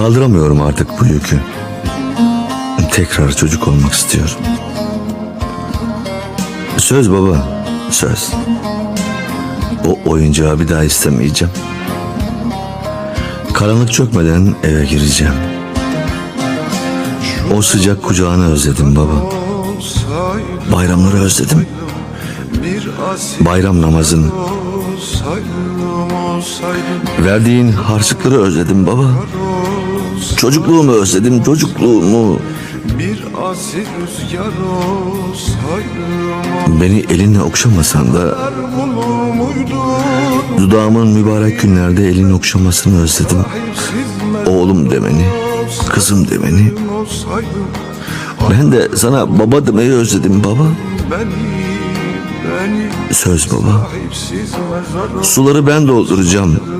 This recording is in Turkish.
Kaldıramıyorum artık bu yükü. Tekrar çocuk olmak istiyorum. Söz baba, söz. O oyuncağı bir daha istemeyeceğim. Karanlık çökmeden eve gireceğim. O sıcak kucağını özledim baba. Bayramları özledim. Bayram namazını, verdiğin harçlıkları özledim baba. Çocukluğumu özledim, çocukluğumu. Beni elinle okşamasan da dudağımın mübarek günlerde elini okşamasını özledim. Oğlum demeni, kızım demeni. ben de sana baba demeyi özledim baba. Söz baba. Suları ben dolduracağım.